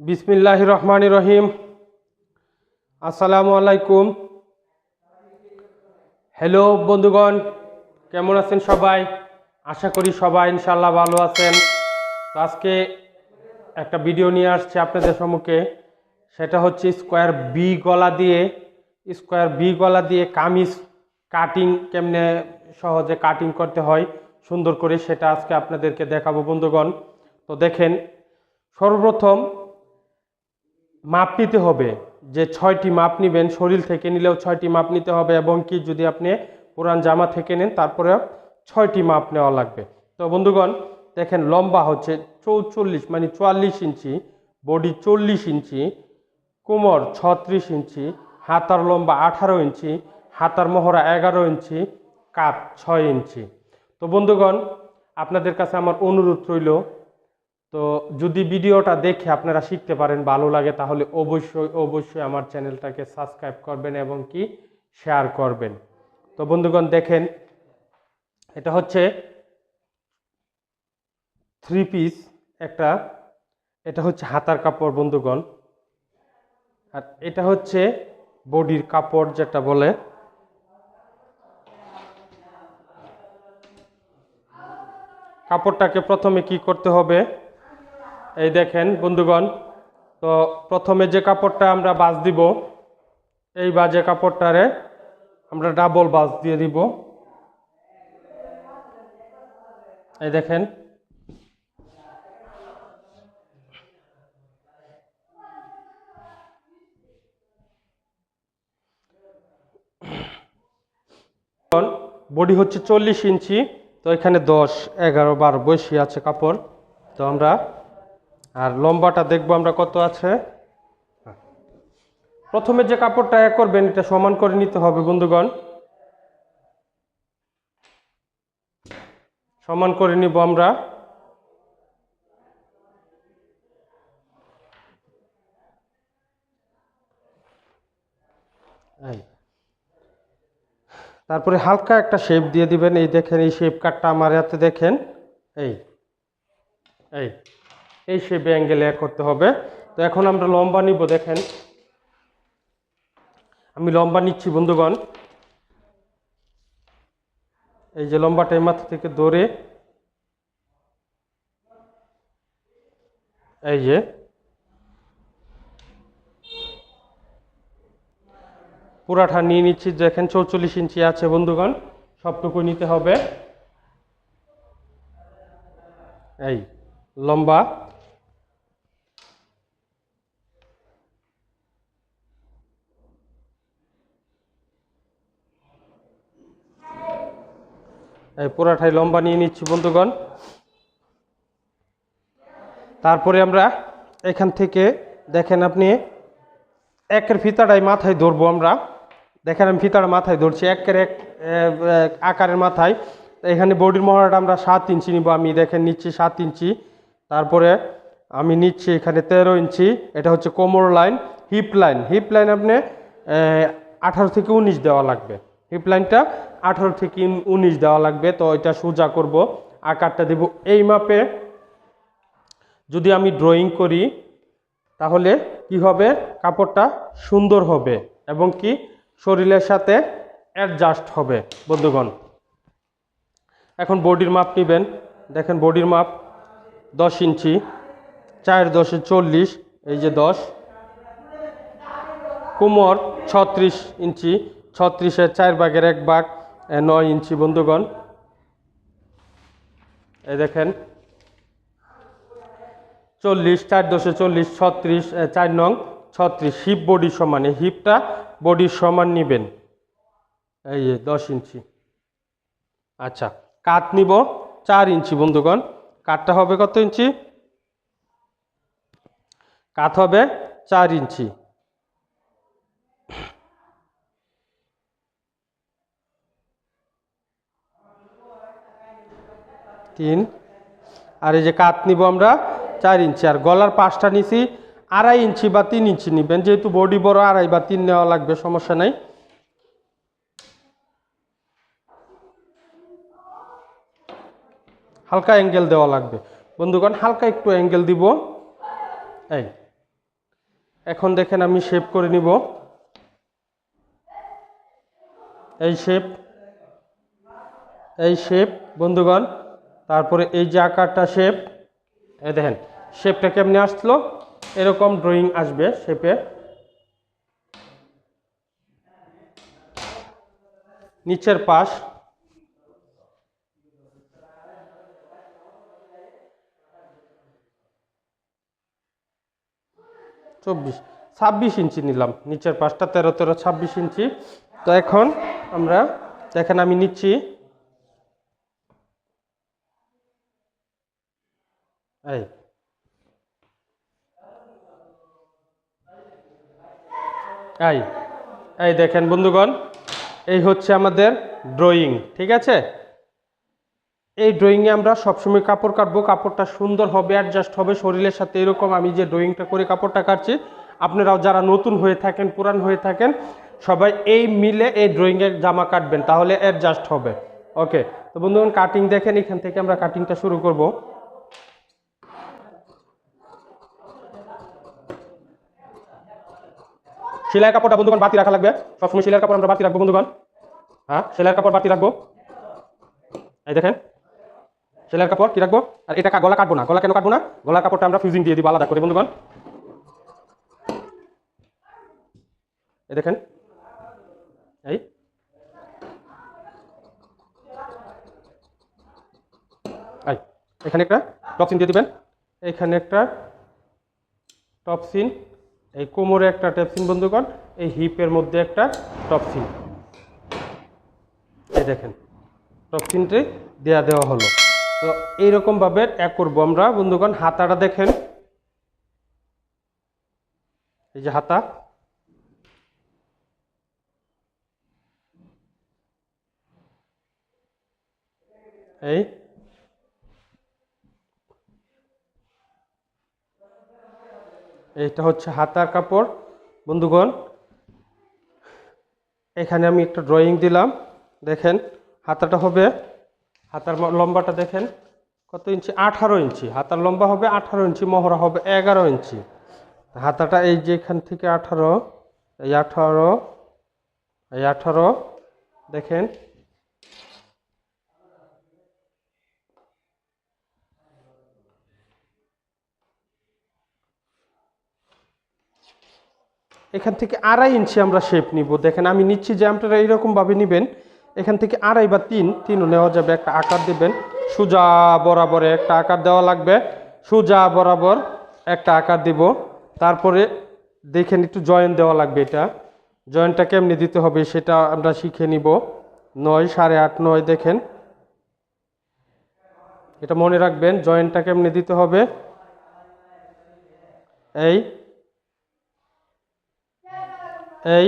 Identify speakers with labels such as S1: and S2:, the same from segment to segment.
S1: বিসমিল্লাহ রহমান রহিম আসসালামু আলাইকুম হ্যালো বন্ধুগণ, কেমন আছেন সবাই? আশা করি সবাই ইনশাল্লাহ ভালো আছেন। আজকে একটা ভিডিও নিয়ে আসছে আপনাদের সম্মুখে। সেটা হচ্ছে স্কোয়ার বি গলা দিয়ে, স্কোয়ার বি গলা দিয়ে কামিজ কাটিং কেমনে সহজে কাটিং করতে হয়, সুন্দর করে সেটা আজকে আপনাদেরকে দেখাবো বন্ধুগণ। তো দেখেন, সর্বপ্রথম মাপ নিতে হবে, যে ছয়টি মাপ নেবেন, শরীর থেকে নিলেও ছয়টি মাপ নিতে হবে এবং কি যদি আপনি পুরান জামা থেকে নেন তারপরে ছয়টি মাপ নেওয়া লাগবে। তো বন্ধুগণ, দেখেন লম্বা হচ্ছে চৌচল্লিশ মানে চুয়াল্লিশ ইঞ্চি, বডি চল্লিশ ইঞ্চি, কোমর ছত্রিশ ইঞ্চি, হাতার লম্বা আঠারো ইঞ্চি, হাতার মহড়া এগারো ইঞ্চি কাপ ছয় ইঞ্চি। তো বন্ধুগণ, আপনাদের কাছে আমার অনুরোধ রইল তো যদি ভিডিওটা দেখে আপনারা শিখতে পারেন, ভালো লাগে, তাহলে অবশ্যই অবশ্যই আমার চ্যানেলটাকে সাবস্ক্রাইব করবেন এবং কি শেয়ার করবেন। তো বন্ধুগণ, দেখেন, এটা হচ্ছে থ্রি পিস একটা, এটা হচ্ছে হাতার কাপড়, বন্ধুগণ। আর এটা হচ্ছে বডির কাপড়, যেটা বলে কাপড়টাকে প্রথমে কি করতে হবে? এই দেখেন, বন্ধুগণ, তো প্রথমে যে কাপড়টা আমরা বাজ দিব, এই বাজে কাপড়টারে আমরা ডাবল বাজ দিয়ে দিব। এই দেখেন। বডি হচ্ছে চল্লিশ ইঞ্চি, তো এখানে দশ, এগারো, বারো বয়সী আছে কাপড়। তো আমরা আর লম্বাটা দেখব আমরা কত আছে। প্রথমে যে কাপড়টা এক করবেন, এটা সমান করে নিতে হবে বন্ধুগণ। সমান করে নিব আমরা। তারপরে হালকা একটা শেপ দিয়ে দিবেন। এই দেখেন, এই শেপ কাটটা আমার হাতে দেখেন। এই। এই। এই শেপে অ্যাঙ্গেলে করতে হবে। তো এখন আমরা লম্বা নিব, দেখেন। আমি লম্বা নিচ্ছি, বন্ধুগণ। এই যে লম্বাটা মাথা থেকে ধরে। এই যে। পুরাটা নিয়ে নিচ্ছি, দেখেন, চৌচল্লিশ ইঞ্চি আছে, বন্ধুগণ। সবটুকু নিতে হবে। এই, লম্বা। এই পুরাটাই লম্বা নিয়ে নিচ্ছি বন্ধুগণ। তারপরে আমরা এখান থেকে দেখেন আপনি, একের ফিতাটাই মাথায় ধরবো আমরা। দেখেন আমি ফিতাটা মাথায় ধরছি, একের এক আকারের মাথায়। এখানে বডির মহড়াটা আমরা সাত ইঞ্চি নিব, আমি দেখেন নিচ্ছি সাত ইঞ্চি। তারপরে আমি নিচ্ছি এখানে তেরো ইঞ্চি, এটা হচ্ছে কোমর line, hip line. Hip line আপনি আঠারো থেকে উনিশ দেওয়া লাগবে। হিপ লাইনটা আঠারো থেকে উনিশ দেওয়া লাগবে, তো এটা সোজা করব, আকারটা দেব এই মাপে। যদি আমি ড্রয়িং করি, তাহলে কি হবে? কাপড়টা সুন্দর হবে এবং কি শরীরের সাথে অ্যাডজাস্ট হবে, বন্ধুগণ। এখন বডির মাপ নেবেন। দেখেন বডির মাপ দশ ইঞ্চি চার দশে চল্লিশ, এই যে দশ। কোমর ছত্রিশ ইঞ্চি, ছত্রিশের চার ভাগের এক ভাগ নয় ইঞ্চি, বন্ধুগণ। এই দেখেন। চল্লিশ, চার দশে চল্লিশ, ছত্রিশ চার নং, ছত্রিশ। হিপ বডির সমান, হিপটা বডির সমান নিবেন। এই দশ ইঞ্চি। আচ্ছা কাত নিব চার ইঞ্চি, বন্ধুগণ। কাঠটা হবে কত ইঞ্চি? কাত হবে চার ইঞ্চি। তিন। আর এই যে কাত নিব আমরা চার ইঞ্চি। আর গলার পাশটা নিছি আড়াই ইঞ্চি বা তিন ইঞ্চি নিবেন। যেহেতু বডি বড়, আড়াই বা তিন নেওয়া লাগবে, সমস্যা নাই। হালকা অ্যাঙ্গেল দেওয়া লাগবে। বন্ধুগণ, হালকা একটু অ্যাঙ্গেল দিব। এই। এখন দেখেন আমি শেপ করে নিব। এই শেপ এই শেপ বন্ধুগণ তারপরে এই যে আকারটা শেপ এ দেখেন শেপটা কেমনে আসলো? এরকম ড্রয়িং আসবে শেপে নিচের পাশ। চব্বিশ, ছাব্বিশ ইঞ্চি নিলাম। নিচের পাশটা তেরো তেরো, ছাব্বিশ ইঞ্চি। তো এখন আমরা, দেখেন আমি নিচ্ছি। এই। এই এই দেখেন বন্ধুগণ, এই হচ্ছে আমাদের ড্রয়িং ঠিক আছে? এই ড্রয়িংয়ে আমরা সবসময় কাপড় কাটবো, কাপড়টা সুন্দর হবে অ্যাডজাস্ট হবে, শরীরের সাথে এরকম আমি যে ড্রয়িংটা করে কাপড়টা কাটছি, আপনারাও যারা নতুন হয়ে থাকেন, পুরান হয়ে থাকেন, সবাই এই মিলে এই ড্রয়িংয়ের জামা কাটবেন, তাহলে অ্যাডজাস্ট হবে। ওকে তো বন্ধুগণ কাটিং দেখেন, এখান থেকে আমরা কাটিংটা শুরু করব। সেলাই কাপড়টা বন্ধুগণ বাতি রাখা লাগবে। সবসময় সেলাইয়ের কাপড় আমরা বাতি রাখব, বন্ধুগণ। হ্যাঁ সেলাইয়ের কাপড় বাতি রাখব। এই দেখেন, সেলাইয়ের কাপড় কি রাখব? আর এটা গলা কাটবো না। গলা কেন কাটবো না? গলা কাপড়টা আমরা ফিউজিং দিয়ে দিব আলাদা করে, বন্ধুগণ। এই দেখেন, এই। এই, এখানে একটা টপসিন দিয়ে দিবেন। এখানে একটা টপসিন এই কোমরে একটা টপসিন বন্ধুগণ এই হিপের মধ্যে একটা টপসিন এই দেখেন টপসিনটি দেয়া দেওয়া হলো। তো এইরকমভাবে এক করব আমরা বন্ধুগণ হাতাটা দেখেন। এই যে হাতা। এই এইটা হচ্ছে হাতার কাপড়। বন্ধুগণ, এখানে আমি একটা ড্রয়িং দিলাম। দেখেন, হাতাটা হবে, হাতার লম্বাটা দেখেন, কত ইঞ্চি? আঠারো ইঞ্চি। হাতার লম্বা হবে আঠারো ইঞ্চি, মহড়া হবে এগারো ইঞ্চি। হাতাটা এই যে এখান থেকে আঠারো, এই আঠারো এই আঠারো, দেখেন এখান থেকে আড়াই ইঞ্চি আমরা শেপ নিব। দেখেন, আমি নিচ্ছি যে আপনারা এইরকমভাবে নেবেন। এখান থেকে আড়াই বা তিন, তিনও নেওয়া যাবে। একটা আকার দেবেন। সোজা বরাবরে একটা আকার দেওয়া লাগবে। সোজা বরাবর একটা আকার দিব। তারপরে দেখেন, একটু জয়েন দেওয়া লাগবে এটা। জয়েনটা কেমনি দিতে হবে সেটা আমরা শিখে নিব। নয়, সাড়ে আট, নয়, দেখেন। এটা মনে রাখবেন, জয়েনটা কেমনি দিতে হবে? এই এই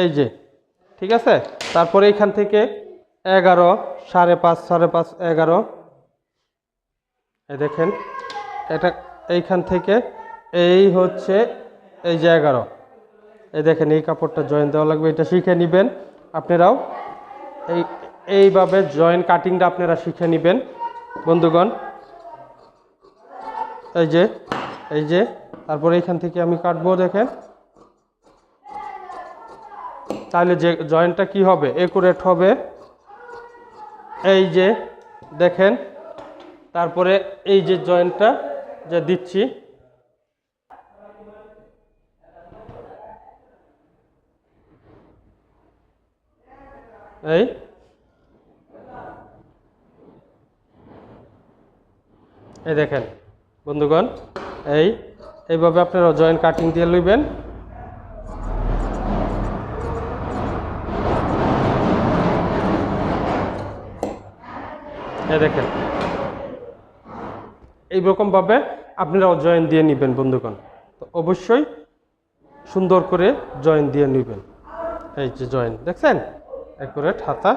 S1: এই যে, ঠিক আছে? তারপরে এখান থেকে এগারো, সাড়ে পাঁচ সাড়ে পাঁচ, এগারো। এই দেখেন, এটা এইখান থেকে, এই হচ্ছে, এই যে এগারো। এই দেখেন, এই কাপড়টা জয়েন দেওয়া লাগবে, এটা শিখে নেবেন আপনারাও। এই, এইভাবে জয়েন কাটিংটা আপনারা শিখে নেবেন। বন্ধুগণ, এই যে এই যে, তারপরে এইখান থেকে আমি কাটবো দেখেন। তাহলে যে জয়েন্টটা কি হবে? একুরেট হবে। এই যে, দেখেন, তারপরে এই যে জয়েন্টটা যে দিচ্ছি। এই। এই দেখেন, বন্ধুগণ, এই। এইভাবে আপনারা জয়েন্ট কাটিং দিয়ে লইবেন। দেখেন। এইরকমভাবে আপনারাও জয়েন দিয়ে নেবেন বন্ধুগণ। তো অবশ্যই সুন্দর করে জয়েন দিয়ে নেবেন। এই যে জয়েন, দেখছেন? অ্যাকুরেট হাতা।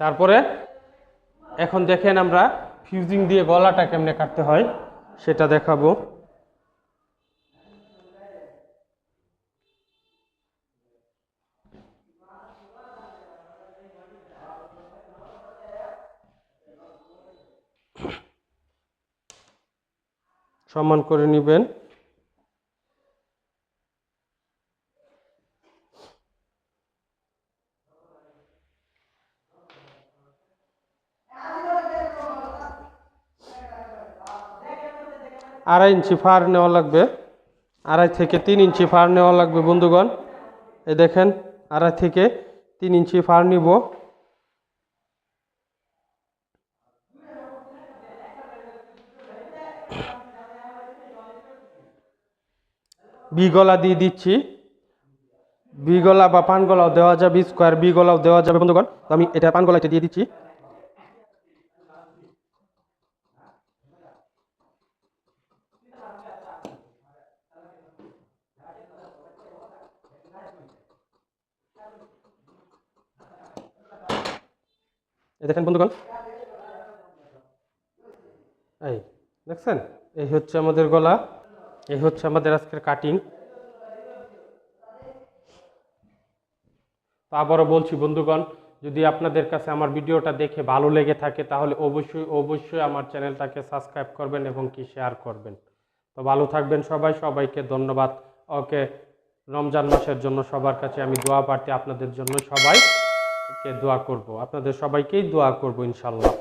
S1: তারপরে এখন দেখেন আমরা ফিউজিং দিয়ে গলাটা কেমনে কাটতে হয়, সেটা দেখাবো। সমান করে নেবেন। আড়াই ইঞ্চি ফার নেওয়া লাগবে। আড়াই থেকে তিন ইঞ্চি ফার নেওয়া লাগবে বন্ধুগণ। এই দেখেন, আড়াই থেকে তিন ইঞ্চি ফার নিব। বি গলা দিয়ে দিচ্ছি। বি গলা বা পান গলাও দেওয়া যাবে স্কোয়ার বি গলাও দেওয়া যাবে, বন্ধুগণ। তো আমি এটা পান গলাটা দিয়ে দিচ্ছি। দেখেন বন্ধুগণ। এই দেখছেন? এই হচ্ছে আমাদের গলা। এই হচ্ছে আমাদের আজকের কাটিং তো আবারও বলছি, বন্ধুগণ, যদি আপনাদের কাছে আমার ভিডিওটা দেখে ভালো লেগে থাকে, তাহলে অবশ্যই অবশ্যই আমার চ্যানেলটাকে সাবস্ক্রাইব করবেন এবং কি শেয়ার করবেন। তো ভালো থাকবেন সবাই, সবাইকে ধন্যবাদ। ওকে, রমজান মাসের জন্য সবার কাছে আমি দোয়া প্রার্থী আপনাদের জন্য সবাইকে দোয়া করব। আপনাদের সবাইকেই দোয়া করব ইনশাল্লাহ